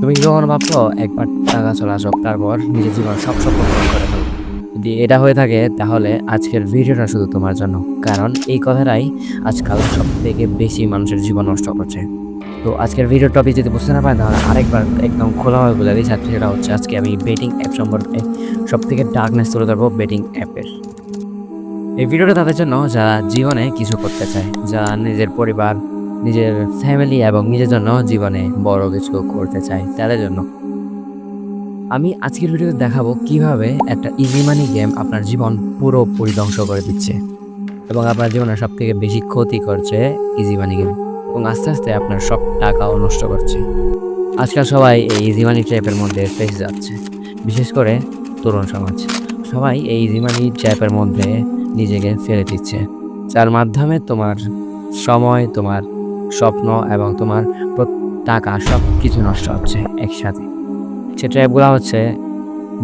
তুমি কি কখনো ভাবছ একবার টাকা চলে আসো তারপর নিজের জীবন সব পূরণ করে ফেলব? যদি এটা হয়ে থাকে, তাহলে আজকের ভিডিওটা শুধু তোমার জন্য। কারণ এই কথাটাই আজকাল সব থেকে বেশি মানুষের জীবন নষ্ট করছে। তো আজকের ভিডিও টপিক যদি বুঝতে না পারেন তাহলে আরেকবার একদম খোলাভাবে বলে দিই ছাত্রী সেটা হচ্ছে আজকে আমি বেটিং অ্যাপ সম্পর্কে সব থেকে ডার্কনেস তুলে ধরবো বেটিং অ্যাপের এই ভিডিওটা তাদের জন্য যারা জীবনে কিছু করতে চায়, যারা নিজের পরিবার নিজের ফ্যামিলি এবং নিজের জন্য জীবনে বড় কিছু করতে চায় তাদের জন্য। আমি আজকের ভিডিওতে দেখাবো কীভাবে একটা ইজি মানি গেম আপনার জীবন পুরোপুরি ধ্বংস করে দিচ্ছে এবং আপনার জীবনে সব থেকে বেশি ক্ষতি করছে ইজি মানি গেম এবং আস্তে আস্তে আপনার সব টাকাও নষ্ট করছে। আজকাল সবাই এই ইজি মানি ট্র্যাপের মধ্যে ফেসে যাচ্ছে, বিশেষ করে তরুণ সমাজ। সবাই এই ইজি মানি ট্র্যাপের মধ্যে নিজেকে ফেলে দিচ্ছে, যার মাধ্যমে তোমার সময়, তোমার স্বপ্ন এবং তোমার টাকা সব কিছু নষ্ট হচ্ছে একসাথে। সে ট্র্যাপগুলো হচ্ছে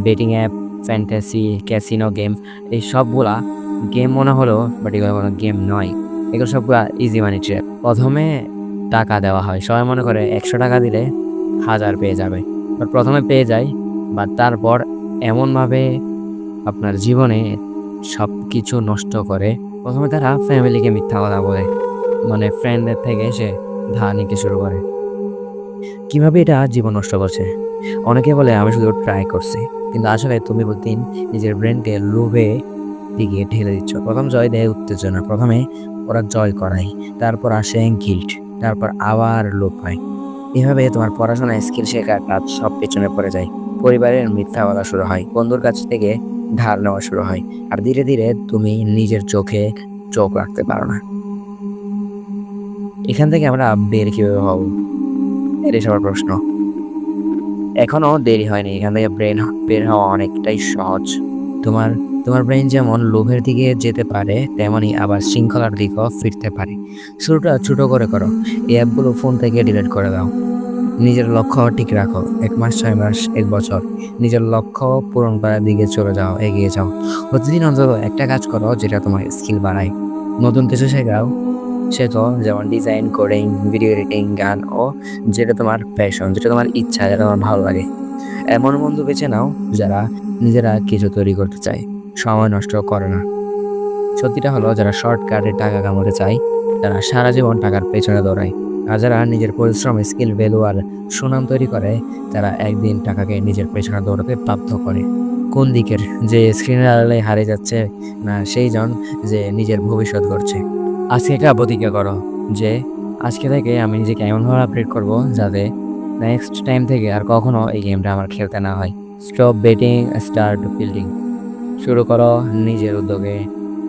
betting app fantasy casino game এই সবগুলা গেম মনে হলো বাট এগুলো কোনো গেম নয়। এগুলো সবগুলা ইজি মানি ট্র্যাপ প্রথমে টাকা দেওয়া হয়। সবাই মনে করে একশো টাকা দিলে হাজার পেয়ে যাবে। বাট প্রথমে পেয়ে যায় বা তারপর এমনভাবে আপনার জীবনে সব কিছু নষ্ট করে প্রথমে তারা ফ্যামিলিকে মিথ্যা কথা বলে। মানে ফ্রেন্ডদের থেকে এসে ধার নিতে শুরু করে। কীভাবে এটা জীবন নষ্ট করছে? অনেকে বলে, আমি শুধু ট্রাই করছি। কিন্তু আসলে তুমি প্রতিদিন নিজের ব্রেনকে লোভে দিকে ঢেলে দিচ্ছ। প্রথম জয় দেয় উত্তেজনা। প্রথমে ওরা জয় করায়, তারপর আসে গিল্ট তারপর আবার লোভ হয়। এভাবে তোমার পড়াশোনা স্কিল শেখার কাজ সব পেছনে পড়ে যায়। পরিবারের মিথ্যা বলা শুরু হয়, বন্ধুর কাছ থেকে ধার নেওয়া শুরু হয়। আর ধীরে ধীরে তুমি নিজের চোখে চোখ রাখতে পারো না। এখান থেকে আমরা বের কীভাবে হব? এটাই সবার প্রশ্ন। এখনও দেরি হয়নি, এখান থেকে ব্রেন, বের হওয়া অনেকটাই সহজ। তোমার তোমার ব্রেন যেমন লোভের দিকে যেতে পারে, তেমনই আবার শৃঙ্খলার দিকেও ফিরতে পারে। শুরুটা ছোট করে করো, এই অ্যাপগুলো ফোন থেকে ডিলিট করে দাও। নিজের লক্ষ্য ঠিক রাখো, এক মাস, ছয় মাস, এক বছর। নিজের লক্ষ্য পূরণ করার দিকে চলে যাও, এগিয়ে যাও। প্রতিদিন অন্তত একটা কাজ করো, যেটা তোমার স্কিল বাড়ায়। নতুন কিছু শেখাও শেখো যেমন ডিজাইন কোডিং ভিডিও এডিটিং গান ও যেটা তোমার প্যাশন যেটা তোমার ইচ্ছা, যেটা তোমার ভালো লাগে। এমন বন্ধু বেছে নাও যারা নিজেরা কিছু তৈরি করতে চায়, সময় নষ্ট করে না। সত্যিটা হলো, যারা শর্টকাটে টাকা কামাতে চায়, তারা সারা জীবন টাকার পেছনে দৌড়ায়। আর যারা নিজের পরিশ্রম স্কিল ভ্যালু আর সুনাম তৈরি করে, তারা একদিন টাকাকে নিজের পেছনে দৌড়াতে বাধ্য করে। কোন দিকের যে স্ক্রিনের আড়ালে হারিয়ে যাচ্ছে না সেই জন যে নিজের ভবিষ্যৎ করছে আজকে একটা প্রতিজ্ঞা করো যে আজকে থেকে আমি নিজেকে এমনভাবে আপডেট করব যাতে নেক্সট টাইম থেকে আর কখনো এই গেমটা আমার খেলতে না হয়। স্টপ বেটিং স্টার্ট বিল্ডিং শুরু করো নিজের উদ্যোগে।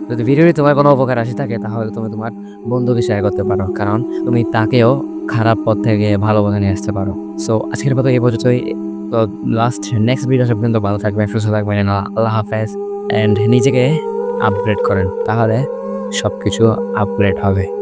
যদি ভিডিওটি তোমার কোনো উপকার আসে থাকে, তাহলে তুমি তোমার বন্ধুকে শেয়ার করতে পারো, কারণ তুমি তাকেও খারাপ পথ থেকে ভালো পথে নিয়ে আসতে পারো। সো আজকের মতো এই পর্যন্তই। তো লাস্ট নেক্সট ভিডিও পর্যন্ত ভালো থাকবেন, সুস্থ থাকবেন, আল্লাহ হাফেজ। অ্যান্ড নিজেকে আপগ্রেড করেন। তাহলে সব কিছু আপগ্রেড হবে।